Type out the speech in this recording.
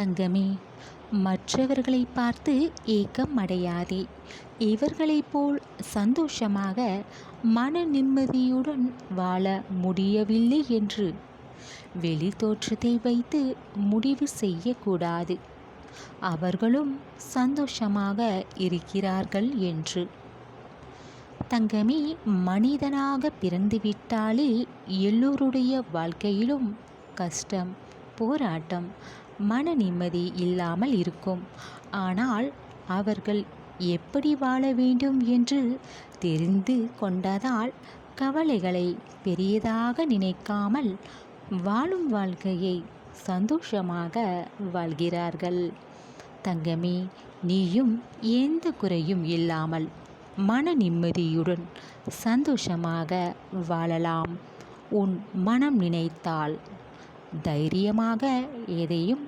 தங்கமே மற்றவர்களை பார்த்து ஏக்கம் அடையாதே இவர்களைப் போல் சந்தோஷமாக மன நிம்மதியுடன் வாழ முடியவில்லை என்று வெளி தோற்றத்தை வைத்து முடிவு செய்யக்கூடாது. அவர்களும் சந்தோஷமாக இருக்கிறார்கள் என்று. தங்கமே மனிதனாக பிறந்துவிட்டாலே எல்லோருடைய வாழ்க்கையிலும் கஷ்டம் போராட்டம் மன நிம்மதி இல்லாமல் இருக்கும். ஆனால் அவர்கள் எப்படி வாழ வேண்டும் என்று தெரிந்து கொண்டதால் கவலைகளை பெரியதாக நினைக்காமல் வாழும் வாழ்க்கையை சந்தோஷமாக வாழ்கிறார்கள். தங்கமே நீயும் எந்த குறையும் இல்லாமல் மன நிம்மதியுடன் சந்தோஷமாக வாழலாம். உன் மனம் நினைத்தால் தைரியமாக எதையும்